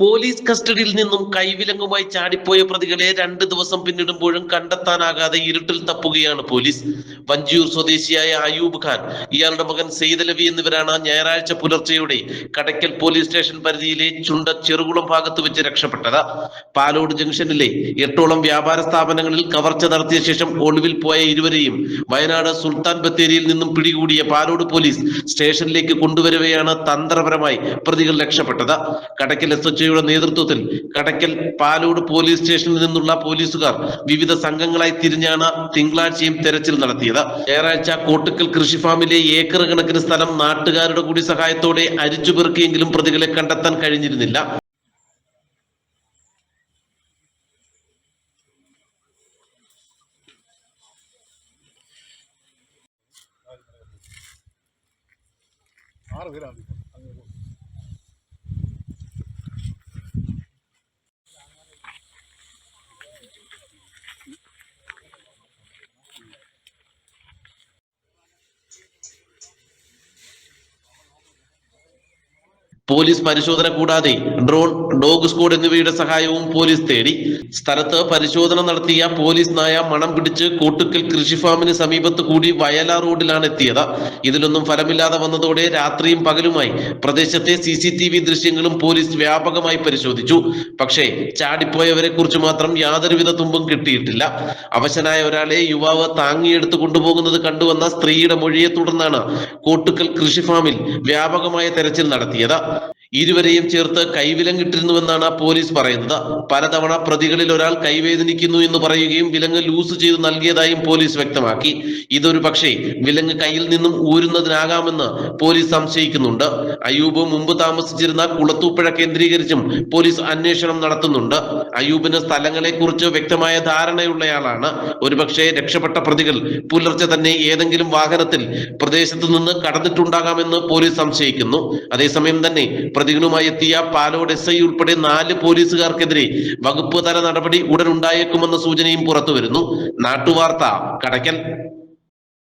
Police കസ്റ്റഡിയിൽ നിന്നും കൈവിലങ്ങുമായി ചാടിപ്പോയ പ്രതികളെ രണ്ട് ദിവസം പിന്നിടുമ്പോഴും കണ്ടെത്താനാകാതെ ഇരുട്ടിൽ തപ്പുകയാണ് പോലീസ്. വഞ്ചിയൂർ സ്വദേശിയായ അയൂബ് ഖാൻ ഇയാളുടെ മകൻ സെയ്ദലവി എന്നിവരാണ് ഞായറാഴ്ച പുലർച്ചെയോടെ കടയ്ക്കൽ പോലീസ് സ്റ്റേഷൻ പരിധിയിലെ ചുണ്ട ചെറുകുളം ഭാഗത്ത് വെച്ച് രക്ഷപ്പെട്ടത്. പാലോട് ജംഗ്ഷനിലെ എട്ടോളം വ്യാപാര സ്ഥാപനങ്ങളിൽ കവർച്ച നടത്തിയ ശേഷം ഒളിവിൽ പോയ ഇരുവരെയും വയനാട് സുൽത്താൻ ബത്തേരിയിൽ നിന്നും പിടികൂടിയ പാലോട് പോലീസ് സ്റ്റേഷനിലേക്ക് കൊണ്ടുവരവെയാണ് തന്ത്രപരമായി പ്രതികൾ രക്ഷപ്പെട്ടത്. കടയ്ക്കൽ എസ് എച്ച് നേതൃത്വത്തിൽ കടയ്ക്കൽ പാലോട് പോലീസ് സ്റ്റേഷനിൽ നിന്നുള്ള പോലീസുകാർ വിവിധ സംഘങ്ങളായി തിരിഞ്ഞാണ് തിങ്കളാഴ്ചയും തെരച്ചിൽ നടത്തിയത്. ഞായറാഴ്ച കോട്ടുക്കൽ കൃഷിഫാമിലെ ഏക്കർ കണക്കിന് സ്ഥലം നാട്ടുകാരുടെ കൂടി സഹായത്തോടെ അരിച്ചുപെറുക്കിയെങ്കിലും പ്രതികളെ കണ്ടെത്താൻ കഴിഞ്ഞിരുന്നില്ല. ആറ് പേരാണ്. പോലീസ് പരിശോധന കൂടാതെ ഡ്രോൺ ഡോഗ് സ്ക്വാഡ് എന്നിവയുടെ സഹായവും പോലീസ് തേടി. സ്ഥലത്ത് പരിശോധന നടത്തിയ പോലീസ് നായ മണം പിടിച്ച് കോട്ടുക്കൽ കൃഷിഫാമിന് സമീപത്ത് കൂടി വയലാ റോഡിലാണ് എത്തിയത്. ഇതിലൊന്നും ഫലമില്ലാതെ വന്നതോടെ രാത്രിയും പകലുമായി പ്രദേശത്തെ സി സി ടി വി ദൃശ്യങ്ങളും പോലീസ് വ്യാപകമായി പരിശോധിച്ചു. പക്ഷേ ചാടിപ്പോയവരെ കുറിച്ച് മാത്രം യാതൊരുവിധ തുമ്പും കിട്ടിയിട്ടില്ല. അവശനായ ഒരാളെ യുവാവ് താങ്ങിയെടുത്ത് കൊണ്ടുപോകുന്നത് കണ്ടുവന്ന സ്ത്രീയുടെ മൊഴിയെ തുടർന്നാണ് കോട്ടുക്കൽ കൃഷിഫാമിൽ വ്യാപകമായ തെരച്ചിൽ നടത്തിയത്. ഇരുവരെയും ചേർത്ത് കൈവിലങ്ങിട്ടിരുന്നുവെന്നാണ് പോലീസ് പറയുന്നത്. പലതവണ പ്രതികളിൽ ഒരാൾ കൈവേദനിക്കുന്നു എന്ന് പറയുകയും വിലങ്ങ് ലൂസ് ചെയ്ത് നൽകിയതായും പോലീസ് വ്യക്തമാക്കി. ഇതൊരു പക്ഷേ വിലങ്ങ് കയ്യിൽ നിന്നും ഊരുന്നതിനാകാമെന്ന് പോലീസ് സംശയിക്കുന്നുണ്ട്. അയൂബ് മുമ്പ് താമസിച്ചിരുന്ന കുളത്തൂപ്പുഴ കേന്ദ്രീകരിച്ചും പോലീസ് അന്വേഷണം നടത്തുന്നുണ്ട്. അയൂബിന് സ്ഥലങ്ങളെ കുറിച്ച് വ്യക്തമായ ധാരണയുള്ളയാളാണ്. ഒരുപക്ഷെ രക്ഷപ്പെട്ട പ്രതികൾ പുലർച്ചെ തന്നെ ഏതെങ്കിലും വാഹനത്തിൽ പ്രദേശത്തു നിന്ന് കടന്നിട്ടുണ്ടാകാമെന്ന് പോലീസ് സംശയിക്കുന്നു. അതേസമയം തന്നെ പ്രതികളുമായി എത്തിയ പാലോട് എസ് ഐ ഉൾപ്പെടെ നാല് പോലീസുകാർക്കെതിരെ വകുപ്പ് തല നടപടി ഉടൻ ഉണ്ടായേക്കുമെന്ന സൂചനയും പുറത്തുവരുന്നു. നാട്ടുവാർത്ത കടയ്ക്കൽ.